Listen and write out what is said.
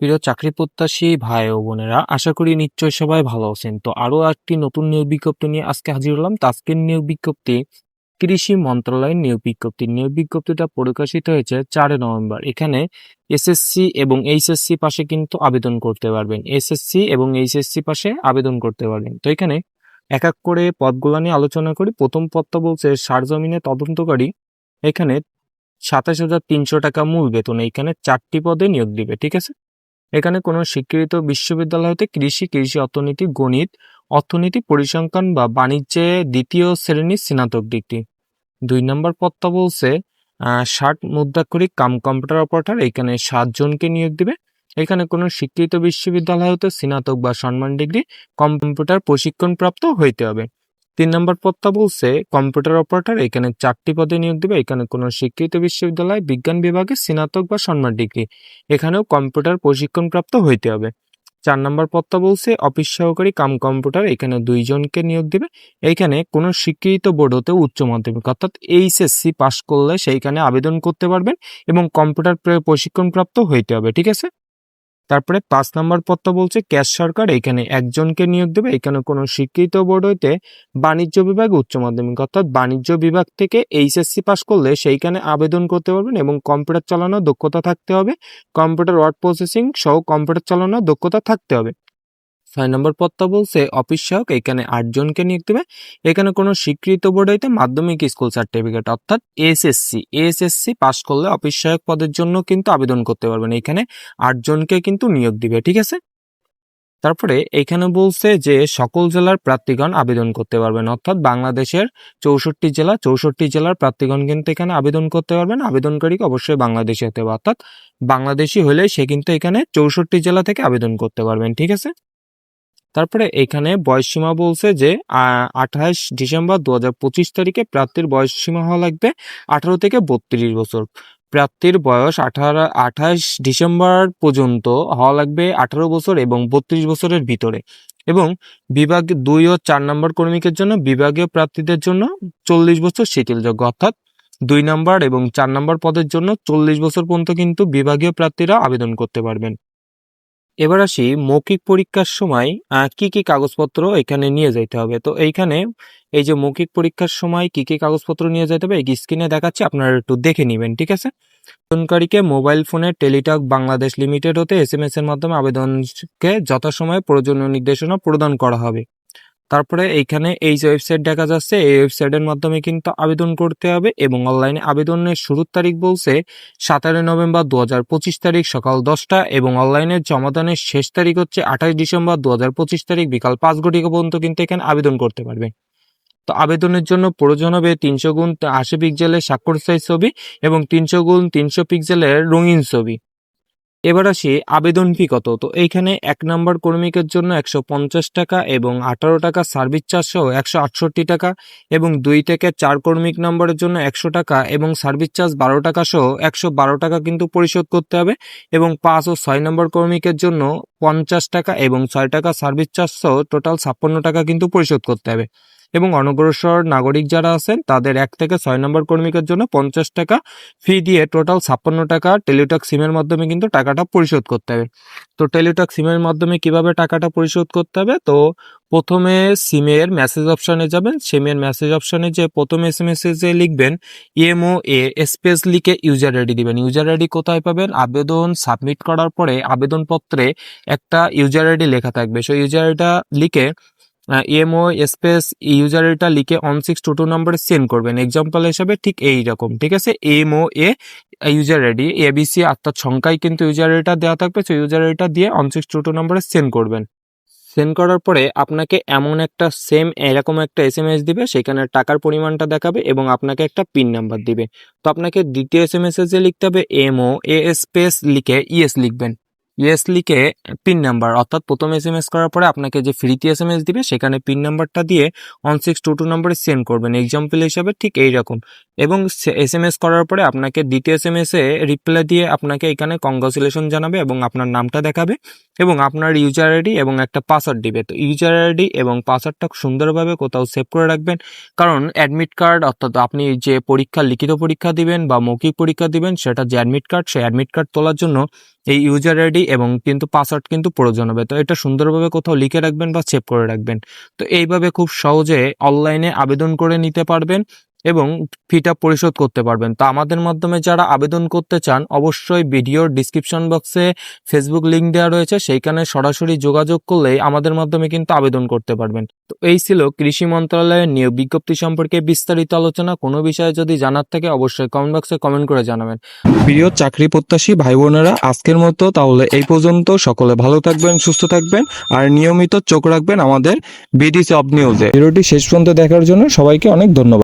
প্রিয় চাকরি প্রত্যাশী ভাই ও বোনেরা, আশা করি নিশ্চয় সবাই ভালো আছেন। তো আরও একটি নতুন নিয়োগ বিজ্ঞপ্তি নিয়ে আজকে হাজির হলাম। তো আজকের নিয়োগ বিজ্ঞপ্তি, কৃষি মন্ত্রণালয়ের নিয়োগ বিজ্ঞপ্তি। নিয়োগ বিজ্ঞপ্তিটা প্রকাশিত হয়েছে চারে নভেম্বর। এখানে এসএসসি এবং এইচএসসি পাশে কিন্তু আবেদন করতে পারবেন। এসএসসি এবং এইচএসসি পাশে আবেদন করতে পারবেন। তো এখানে এক এক করে পদগুলো নিয়ে আলোচনা করি। প্রথম পদটা বলছে সারজমিনে তদন্তকারী। এখানে সাতাশ হাজার তিনশো টাকা মূল বেতন। এইখানে চারটি পদে নিয়োগ দিবে, ঠিক আছে? এখানে কোনো স্বীকৃত বিশ্ববিদ্যালয় হতে কৃষি কৃষি অর্থনীতি, গণিত, অর্থনীতি পরিসংখ্যান বা বাণিজ্যে দ্বিতীয় শ্রেণির স্নাতক ডিগ্রি। দুই নম্বর পদটা বলছে ষাট মুদ্রাক্ষরিক কাম কম্পিউটার অপারেটর, এখানে সাতজনকে নিয়োগ দিবে। এখানে কোনো স্বীকৃত বিশ্ববিদ্যালয় হতে স্নাতক বা সম্মান ডিগ্রি কম্পিউটার প্রশিক্ষণপ্রাপ্ত হইতে হবে। তিন নম্বর পদটা বলছে, কম্পিউটার অপারেটর, এখানে চারটি পদে নিয়োগ দিবে। এখানে কোনো শিক্ষিত বিশ্ববিদ্যালয়, বিজ্ঞান বিভাগে স্নাতক বা সম্মান ডিগ্রি। এখানেও কম্পিউটার প্রশিক্ষণপ্রাপ্ত হইতে হবে। চার নম্বর পদটা বলছে, অফিস সহকারী কাম কম্পিউটার, এখানে দুইজনকে নিয়োগ দিবে। এইখানে কোনো স্বীকৃত বোর্ড হতে উচ্চ মাধ্যমিক। অর্থাৎ এইচএসসি পাস করলে সেইখানে আবেদন করতে পারবেন এবং কম্পিউটার প্রশিক্ষণপ্রাপ্ত হইতে হবে, ঠিক আছে? তারপরে পাঁচ নম্বর পদটা বলছে, ক্যাশ সরকার, এখানে একজনকে নিয়োগ দেবে। এখানে কোনো শিক্ষিত বোর্ড হইতে বাণিজ্য বিভাগ, উচ্চ মাধ্যমিক, অর্থাৎ বাণিজ্য বিভাগ থেকে এইচএসসি পাস করলে সেইখানে আবেদন করতে পারবেন এবং কম্পিউটার চালানোর দক্ষতা থাকতে হবে। কম্পিউটার ওয়ার্ড প্রসেসিং সহ কম্পিউটার চালানোর দক্ষতা থাকতে হবে। ছয় নম্বর পদটা বলছে, অফিস সহক, এখানে আটজনকে নিয়োগ দেবে। এখানে কোনো স্বীকৃত বোর্ড হইতে মাধ্যমিক স্কুল সার্টিফিকেট, অর্থাৎ এসএসসি। এসএসসি পাস করলে অফিস সহায়ক পদের জন্য কিন্তু আবেদন করতে পারবেন। এখানে আটজনকে কিন্তু নিয়োগ দিবে, ঠিক আছে? তারপরে এখানে বলছে যে, সকল জেলার প্রার্থীগণ আবেদন করতে পারবেন। অর্থাৎ বাংলাদেশের চৌষট্টি জেলা, চৌষট্টি জেলার প্রার্থীগণ কিন্তু এখানে আবেদন করতে পারবেন। আবেদনকারীকে অবশ্যই বাংলাদেশে হতে হবে। অর্থাৎ বাংলাদেশি হলে সে কিন্তু এখানে চৌষট্টি জেলা থেকে আবেদন করতে পারবেন, ঠিক আছে? তারপরে এখানে বয়সসীমা বলছে যে আঠাশ ডিসেম্বর দু হাজার পঁচিশ তারিখে প্রার্থীর বয়সসীমা হওয়া লাগবে আঠারো থেকে বত্রিশ বছর। প্রার্থীর বয়স আঠারো আঠাশ ডিসেম্বর পর্যন্ত হওয়া লাগবে আঠারো বছর এবং বত্রিশ বছরের ভিতরে এবং বিভাগ দুই ও চার নম্বর কর্মীকের জন্য বিভাগীয় প্রার্থীদের জন্য চল্লিশ বছর শিথিলযোগ্য অর্থাৎ দুই নম্বর এবং চার নম্বর পদের জন্য চল্লিশ বছর পর্যন্ত কিন্তু বিভাগীয় প্রার্থীরা আবেদন করতে পারবেন। এবার আসি মৌখিক পরীক্ষার সময় কি কি কাগজপত্র এখানে নিয়ে যাইতে হবে। তো এইখানে এই যে মৌখিক পরীক্ষার সময় কি কি কাগজপত্র নিয়ে যেতে হবে, এই স্ক্রিনে দেখাচ্ছি, আপনারা একটু দেখে নেবেন, ঠিক আছে? আবেদনকারীকে মোবাইল ফোনে টেলিটক বাংলাদেশ লিমিটেড হতে এস এম এস এর মাধ্যমে আবেদনকে যথাসময়ে প্রয়োজনীয় নির্দেশনা প্রদান করা হবে। তারপরে এইখানে এই যে ওয়েবসাইট দেখা যাচ্ছে, এই ওয়েবসাইটের মাধ্যমে কিন্তু আবেদন করতে হবে এবং অনলাইনে আবেদনের শুরুর তারিখ বলছে সাতারো নভেম্বর দু হাজার পঁচিশ তারিখ সকাল দশটা এবং অনলাইনে জমাদানের শেষ তারিখ হচ্ছে আঠাশ ডিসেম্বর দু হাজার পঁচিশ তারিখ বিকাল পাঁচ ঘটিকা পর্যন্ত কিন্তু এখানে আবেদন করতে পারবে। তো আবেদনের জন্য প্রয়োজন হবে তিনশো গুণ আশি পিক্সেলের স্বাক্ষর সাইজ ছবি এবং তিনশো গুণ তিনশো পিক্সেলের রঙিন ছবি। এবার আসি আবেদন ফি কত। তো এইখানে এক নম্বর কর্মীকের জন্য একশো পঞ্চাশ টাকা এবং আঠারো টাকা সার্ভিস চার্জ সহ একশো আটষট্টি টাকা এবং দুই থেকে চার কর্মিক নম্বরের জন্য একশো টাকা এবং সার্ভিস চার্জ বারো টাকা সহ একশো বারো টাকা কিন্তু পরিশোধ করতে হবে এবং পাঁচ ও ছয় নম্বর কর্মীকের জন্য পঞ্চাশ টাকা এবং ছয় টাকা সার্ভিস চার্জ সহ টোটাল ছাপ্পান্ন টাকা কিন্তু পরিশোধ করতে হবে। এবং অনগ্রসর নাগরিক যারা আছেন, তাদের এক থেকে ছয় নম্বর কর্মীকের জন্য পঞ্চাশ টাকা ফি দিয়ে টোটাল ছাপ্পান্ন টাকা টেলিটক সিমের মাধ্যমে কিন্তু টাকাটা পরিশোধ করতে হবে। তো টেলিটক সিমের মাধ্যমে কীভাবে টাকাটা পরিশোধ করতে হবে? তো প্রথমে সিমের মেসেজ অপশানে যাবেন। সিমের মেসেজ অপশানে যে প্রথম এস এম এস এসে লিখবেন এমও এ স্পেস লিখে ইউজার আইডি দিবেন। ইউজার আইডি কোথায় পাবেন? আবেদন সাবমিট করার পরে আবেদনপত্রে একটা ইউজার আইডি লেখা থাকবে। সেই ইউজার আইডিটা লিখে ইএমও স্পেস ইউজার এটা লিখে অন সিক্স টু টু নাম্বারে সেন্ড করবেন। এক্সাম্পল হিসাবে ঠিক এই রকম ঠিক আছে? MO A user ID ABC আত্মার সংখ্যায় কিন্তু ইউজার আইডিটা দেওয়া থাকবে, সেই ইউজার আইডিটা দিয়ে অন সিক্স টু টু নাম্বারে সেন্ড করবেন। সেন্ড করার পরে আপনাকে এমন একটা সেম এরকম একটা এস এম এস দিবে, সেখানে টাকার পরিমাণটা দেখাবে এবং আপনাকে একটা পিন নাম্বার দিবে। তো আপনাকে দ্বিতীয় এস এম এস এ লিখতে হবে এমও এ স্পেস লিখে ইএস লিখবেন। ইয়েস পিন নাম্বার অর্থাৎ প্রথম এস এম এস করার পরে আপনাকে যে ফ্রিতে এস এম এস দিবে, সেখানে পিন নাম্বারটা দিয়ে ওয়ান সিক্স টু টু নাম্বারে সেন্ড করবেন। এক্সাম্পল হিসাবে ঠিক এইরকম। এবং এস এম এস করার পরে আপনাকে দ্বিতীয় এস এম এস রিপ্লাই দিয়ে আপনাকে এখানে কংগ্রাচুলেশন জানাবে এবং আপনার নামটা দেখাবে। এবং আপনার ইউজার আইডি এবং একটা পাসওয়ার্ড দিবে। তো ইউজার আইডি এবং পাসওয়ার্ডটা সুন্দরভাবে কোথাও সেভ করে রাখবেন। কারণ অ্যাডমিট কার্ড অর্থাৎ আপনি যে পরীক্ষা লিখিত পরীক্ষা দিবেন বা মৌখিক পরীক্ষা দিবেন, সেটা যে অ্যাডমিট কার্ড সেই অ্যাডমিট কার্ড তোলার জন্য এই ইউজার আইডি এবং কিন্তু পাসওয়ার্ড কিন্তু প্রয়োজন হবে। তো এটা সুন্দরভাবে কোথাও লিখে রাখবেন বা সেভ করে রাখবেন। তো এইভাবে খুব সহজে অনলাইনে আবেদন করে নিতে পারবেন। এবং ফিটা পরিশোধ করতে পারবেন। তো আমাদের মাধ্যমে যারা আবেদন করতে চান, অবশ্যই ভিডিওর ডিসক্রিপশন বক্সে ফেসবুক লিংক দেওয়া রয়েছে। সেইখানে সরাসরি যোগাযোগ করলেই আমাদের মাধ্যমে কিন্তু আবেদন করতে পারবেন। তো এই ছিল কৃষি মন্ত্রণালয়ের নিয়োগ বিজ্ঞপ্তি সম্পর্কে বিস্তারিত আলোচনা। কোনো বিষয়ে যদি জানার থাকে, অবশ্যই কমেন্ট বক্সে কমেন্ট করে জানাবেন। প্রিয় চাকরি প্রত্যাশী ভাই বোনেরা, আজকের মতো তাহলে এই পর্যন্ত। সকলে ভালো থাকবেন, সুস্থ থাকবেন, আর নিয়মিত চোখ রাখবেন আমাদের বিডি জব নিউজে ভিডিওটি শেষ পর্যন্ত দেখার জন্য সবাইকে অনেক ধন্যবাদ।